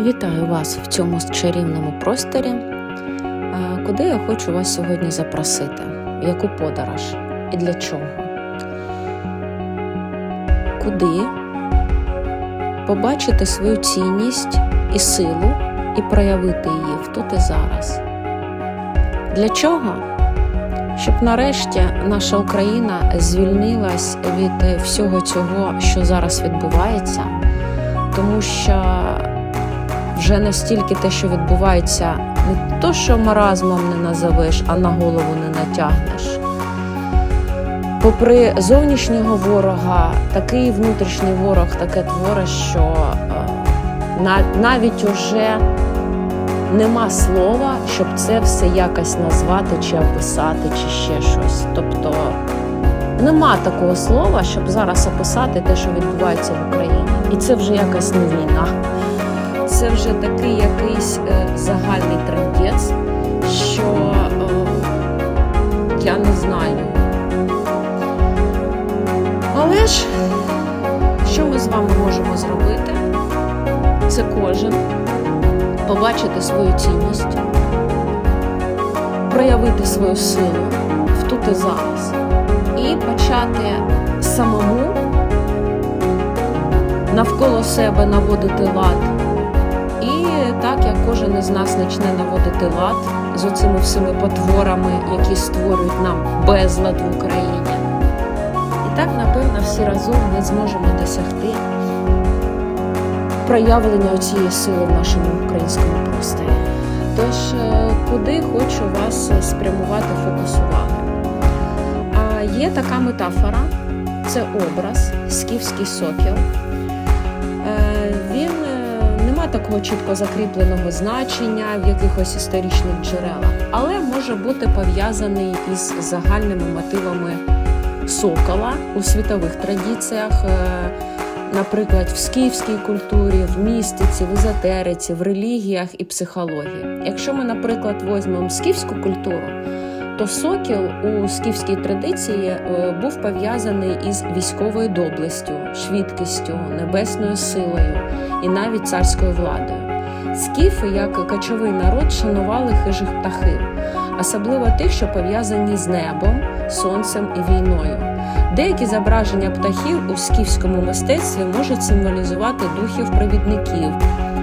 Вітаю вас в цьому чарівному просторі, е, куди я хочу вас сьогодні запросити, в яку подорож і для чого. Куди побачити свою цінність і силу і проявити її в тут і зараз. Для чого? Щоб нарешті наша Україна звільнилась від всього цього, що зараз відбувається, тому що вже настільки те, що відбувається, не то, що маразмом не назовеш, а на голову не натягнеш. Попри зовнішнього ворога, такий внутрішній ворог таке творе, що е, навіть уже нема слова, щоб це все якось назвати чи описати, чи ще щось. Тобто нема такого слова, щоб зараз описати те, що відбувається в Україні. І це вже якась не війна. Це вже такий якийсь е, загальний трендець, що е, я не знаю. Але ж, що ми з вами можемо зробити? Це кожен побачити свою цінність, проявити свою силу в тут і зараз і почати самому навколо себе наводити лад. Кожен із нас почне наводити лад з оцими всіми потворами, які створюють нам безлад в Україні. І так, напевно, всі разом ми зможемо досягти проявлення цієї сили в нашому українському просторі. Тож, е, куди хочу вас спрямувати фокус уваги? А є така метафора, це образ, скіфський сокіл. Е, Він такого чітко закріпленого значення в якихось історичних джерелах, але може бути пов'язаний із загальними мотивами сокола у світових традиціях. е, Наприклад, в скіфській культурі, в містиці, в езотериці, в релігіях і психології. Якщо ми, наприклад, візьмемо скіфську культуру, то сокіл у скіфській традиції е, був пов'язаний із військовою доблестю, швидкістю, небесною силою і навіть царською владою. Скіфи, як кочовий народ, шанували хижих птахів, особливо тих, що пов'язані з небом, сонцем і війною. Деякі зображення птахів у скіфському мистецтві можуть символізувати духів-провідників,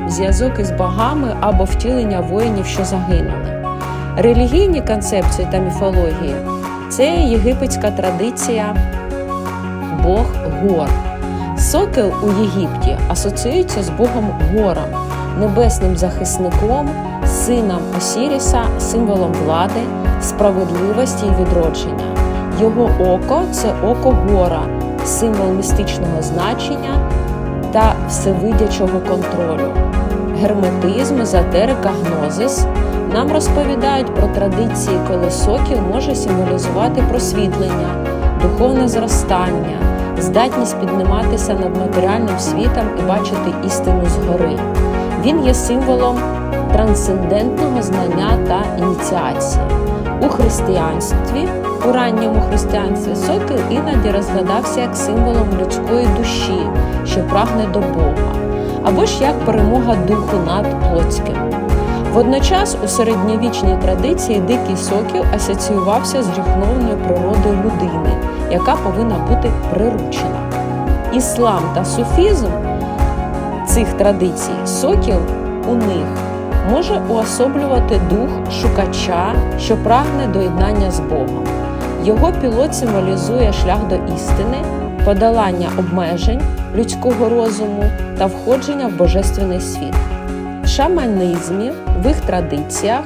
зв'язок із богами або втілення воїнів, що загинули. Релігійні концепції та міфології це єгипетська традиція Бог гор. Сокіл у Єгипті асоціюється з Богом гором, небесним захисником, сином Осіріса, символом влади, справедливості і відродження. Його око це око гора, символ містичного значення та всевидячого контролю. Герметизм, езотерика, гнозис нам розповідають про традиції, коли сокіл може символізувати просвітлення, духовне зростання, здатність підніматися над матеріальним світом і бачити істину згори. Він є символом трансцендентного знання та ініціації. У християнстві, у ранньому християнстві, сокіл іноді розглядався як символом людської душі, що прагне до Бога, або ж як перемога духу над плотським. Водночас у середньовічній традиції дикий сокіл асоціювався з гріховною природою людини, яка повинна бути приручена. Іслам та суфізм цих традицій сокіл у них може уособлювати дух шукача, що прагне до єднання з Богом. Його пілот символізує шлях до істини, подолання обмежень людського розуму та входження в божественний світ. В шаманізмі, в їх традиціях,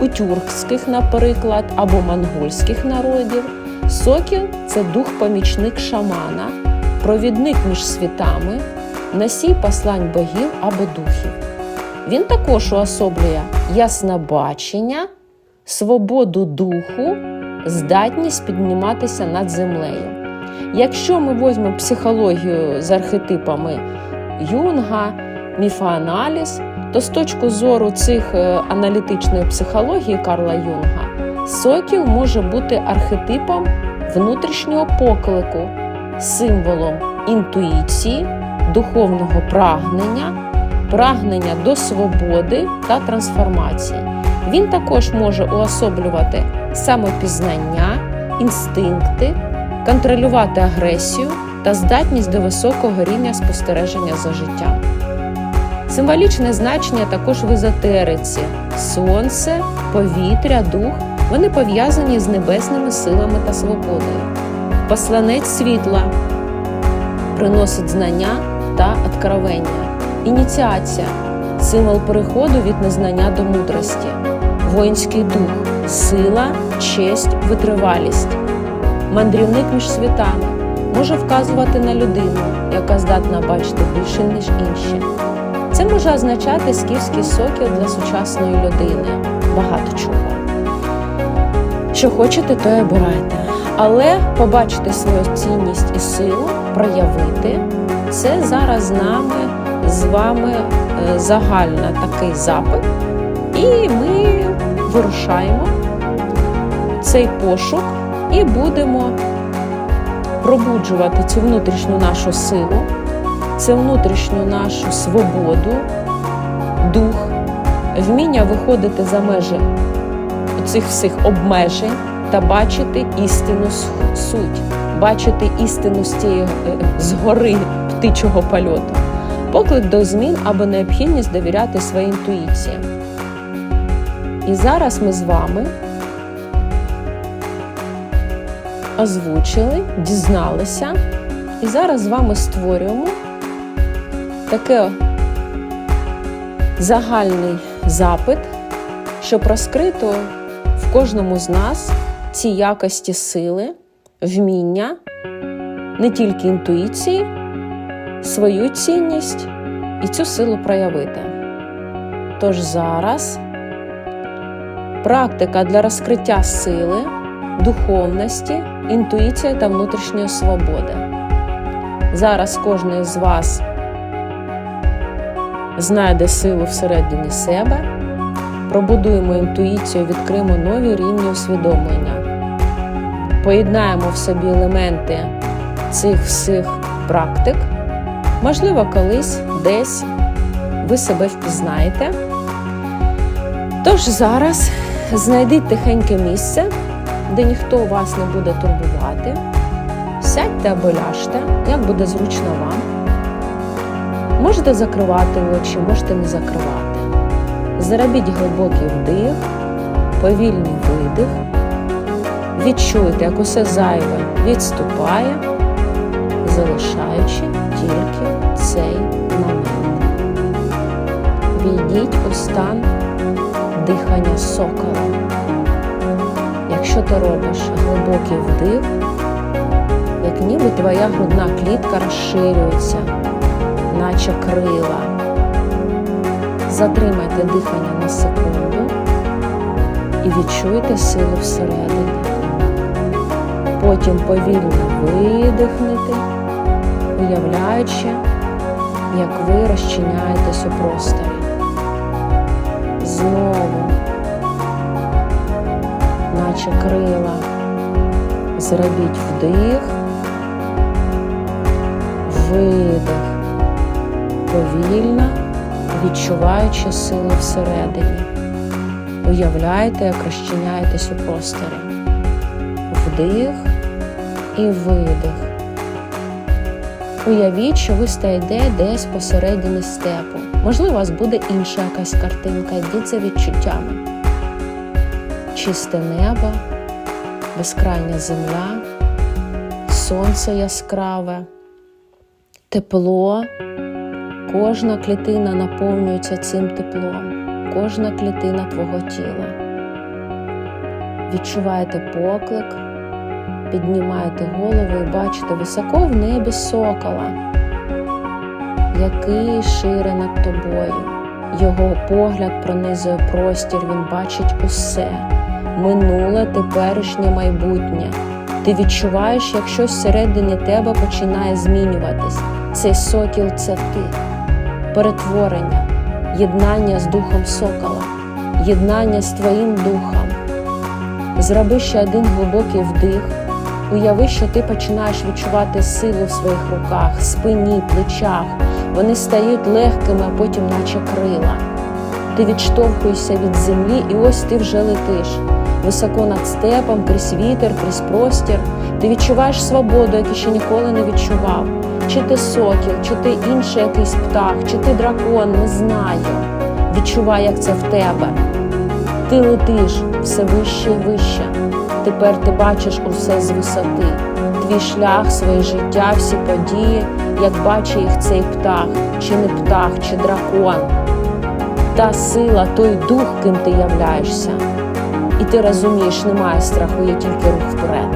у тюркських, наприклад, або монгольських народів, сокіл це дух-помічник шамана, провідник між світами, носій послань богів або духів. Він також уособлює яснобачення, свободу духу, здатність підніматися над землею. Якщо ми візьмемо психологію з архетипами Юнга, міфоаналіз, то з точки зору цих е, аналітичної психології Карла Юнга, сокіл може бути архетипом внутрішнього поклику, символом інтуїції, духовного прагнення прагнення до свободи та трансформації. Він також може уособлювати самопізнання, інстинкти, контролювати агресію та здатність до високого рівня спостереження за життям. Символічне значення також в езотериці: сонце, повітря, дух вони пов'язані з небесними силами та свободою. Посланець світла приносить знання та откровення. Ініціація символ переходу від незнання до мудрості, воїнський дух, сила, честь, витривалість. Мандрівник між світами може вказувати на людину, яка здатна бачити більше, ніж інші. Це може означати скіфський сокіл для сучасної людини. Багато чого. Що хочете, то й обирайте. Але побачити свою цінність і силу, проявити це зараз нами, з вами е, загальний такий запит. І ми вирушаємо цей пошук і будемо пробуджувати цю внутрішню нашу силу, цю внутрішню нашу свободу, дух, вміння виходити за межі цих всіх обмежень та бачити істинну суть, бачити істину з тієї е, згори птичого польоту, поклик до змін або необхідність довіряти своїй інтуїції. І зараз ми з вами озвучили, дізналися, і зараз з вами створюємо таке загальний запит, щоб розкрито в кожному з нас ці якості сили, вміння, не тільки інтуїції, свою цінність і цю силу проявити. Тож зараз практика для розкриття сили, духовності, інтуїції та внутрішньої свободи. Зараз кожен з вас знайде силу всередині себе, пробудуємо інтуїцію, відкриємо нові рівні усвідомлення, поєднаємо в собі елементи цих всіх практик. Можливо, колись десь ви себе впізнаєте. Тож зараз знайдіть тихеньке місце, де ніхто вас не буде турбувати. Сядьте або ляжте, як буде зручно вам. Можете закривати очі, можете не закривати. Зробіть глибокий вдих, повільний видих. Відчуйте, як усе зайве відступає, залишаючи тільки цей момент. Війдіть у стан дихання сокола. Якщо ти робиш глибокий вдих, як ніби твоя грудна клітка розширюється, наче крила. Затримайте дихання на секунду і відчуйте силу всередині. Потім повільно видихнете, уявляючи, як ви розчиняєтесь у просторі. Знову, наче крила, зробіть вдих, видих, повільно відчуваючи силу всередині. Уявляйте, як розчиняєтесь у просторі. Вдих і видих. Уявіть, що ви стоїте десь посередині степу. Можливо, у вас буде інша якась картинка, йдіть за відчуттями. Чисте небо, безкрайня земля, сонце яскраве, тепло. Кожна клітина наповнюється цим теплом, кожна клітина твого тіла. Відчуваєте поклик, піднімаєте голову і бачите високо в небі сокола, який шире над тобою. Його погляд пронизує простір, він бачить усе минуле, теперішнє майбутнє. Ти відчуваєш, як щось всередині тебе починає змінюватись. Цей сокіл це ти перетворення, єднання з духом сокола, єднання з твоїм духом. Зроби ще один глибокий вдих. Уяви, що ти починаєш відчувати силу в своїх руках, спині, плечах, Вони стають легкими, а потім наче крила. Ти відштовхуєшся від землі, і ось ти вже летиш. Високо над степом, крізь вітер, крізь простір. Ти відчуваєш свободу, яку ще ніколи не відчував. Чи ти сокіл, чи ти інший якийсь птах, чи ти дракон, не знаю. Відчувай, як це в тебе. Ти летиш все вище і вище. Тепер ти бачиш усе з висоти. Твій шлях, своє життя, всі події, як бачить їх цей птах, чи не птах, чи дракон. Та сила, той дух, ким ти являєшся. І ти розумієш, немає страху, є тільки рух вперед.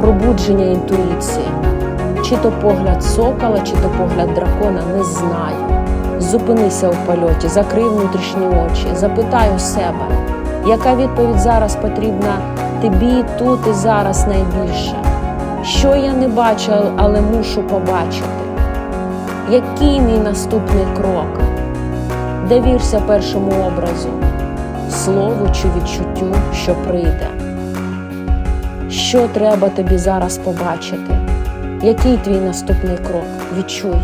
Пробудження інтуїції. Чи то погляд сокола, чи то погляд дракона, не знаю. Зупинися у польоті, закрий внутрішні очі, запитай у себе, яка відповідь зараз потрібна тобі тут і зараз найбільше. Що я не бачу, але мушу побачити? Який мій наступний крок? Довірся першому образу, слову чи відчуттю, що прийде. Що треба тобі зараз побачити? Який твій наступний крок? Відчуй.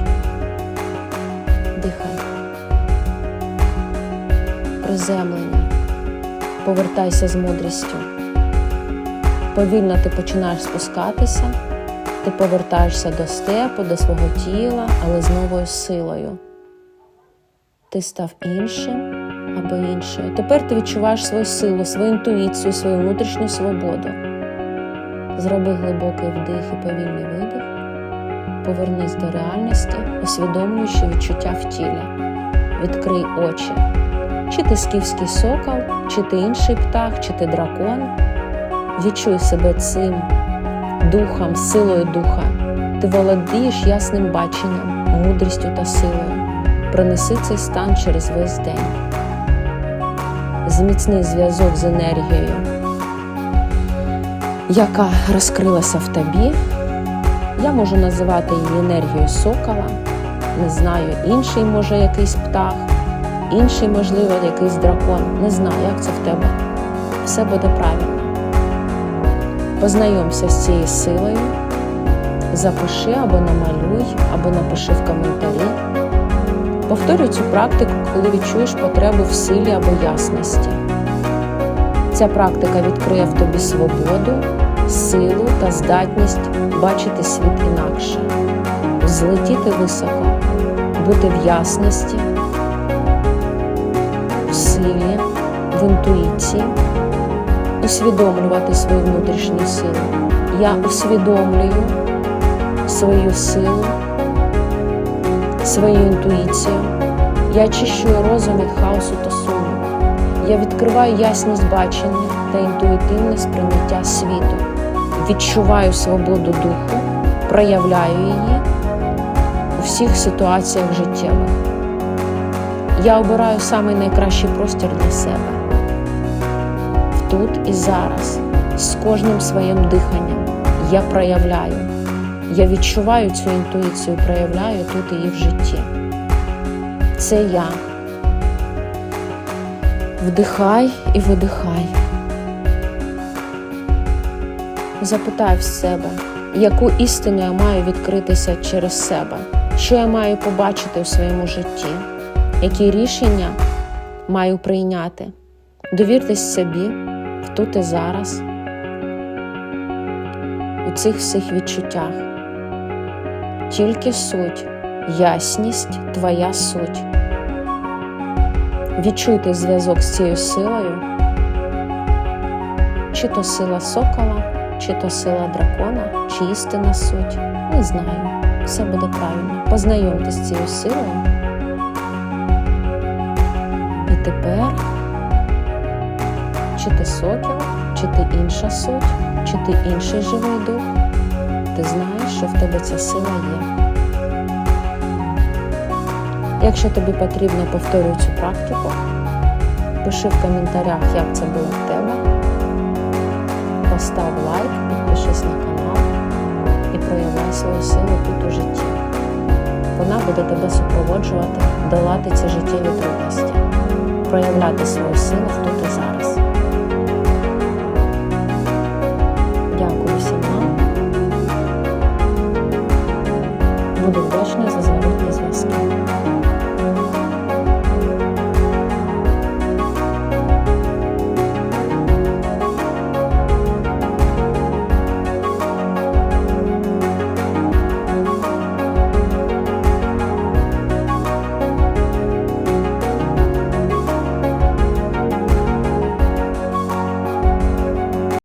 Дихай. Приземлення. Повертайся з мудрістю. Повільно ти починаєш спускатися, ти повертаєшся до степу, до свого тіла, але з новою силою. Ти став іншим або іншою. Тепер ти відчуваєш свою силу, свою інтуїцію, свою внутрішню свободу. Зроби глибокий вдих і повільний видих. Повернись до реальності, усвідомлюючи відчуття в тілі. Відкрий очі. Чи ти скіфський сокол, чи ти інший птах, чи ти дракон. Відчуй себе цим духом, силою духа. Ти володієш ясним баченням, мудрістю та силою. Пронеси цей стан через весь день. Зміцний зв'язок з енергією, яка розкрилася в тобі. Я можу називати її енергією сокола, не знаю, інший може якийсь птах, інший, можливо, якийсь дракон. Не знаю, як це в тебе. Все буде правильно. Познайомся з цією силою, запиши або намалюй, або напиши в коментарі. Повторюй цю практику, коли відчуєш потребу в силі або ясності. Ця практика відкриє в тобі свободу, силу та здатність бачити світ інакше, злетіти високо, бути в ясності, в силі, в інтуїції, усвідомлювати свою внутрішню силу. Я усвідомлюю свою силу, свою інтуїцію. Я очищую розум від хаосу та суму. Я відкриваю ясність бачення та інтуїтивне сприйняття світу. Відчуваю свободу духу, проявляю її у всіх ситуаціях життєвих. Я обираю самий найкращий простір для себе тут і зараз, з кожним своїм диханням. Я проявляю. Я відчуваю цю інтуїцію, проявляю тут її в житті. Це я. Вдихай і видихай. Запитай в себе, яку істину я маю відкритися через себе, що я маю побачити у своєму житті, які рішення маю прийняти. Довіртесь собі тут і зараз, у цих всіх відчуттях. Тільки суть, ясність твоя суть. Відчуйте зв'язок з цією силою, чи то сила сокола, чи то сила дракона, чи істина суть. Не знаю. Все буде правильно. Познайомтесь з цією силою. І тепер, чи ти сокіл, чи ти інша суть, чи ти інший живий дух, ти знаєш, що в тебе ця сила є. Якщо тобі потрібно повторюй цю практику, пиши в коментарях, як це було в тебе. Постав лайк, підпишись на канал і проявляй свою силу тут у житті. Вона буде тебе супроводжувати, долати ці життєві трудності, проявляти свою силу тут і зараз.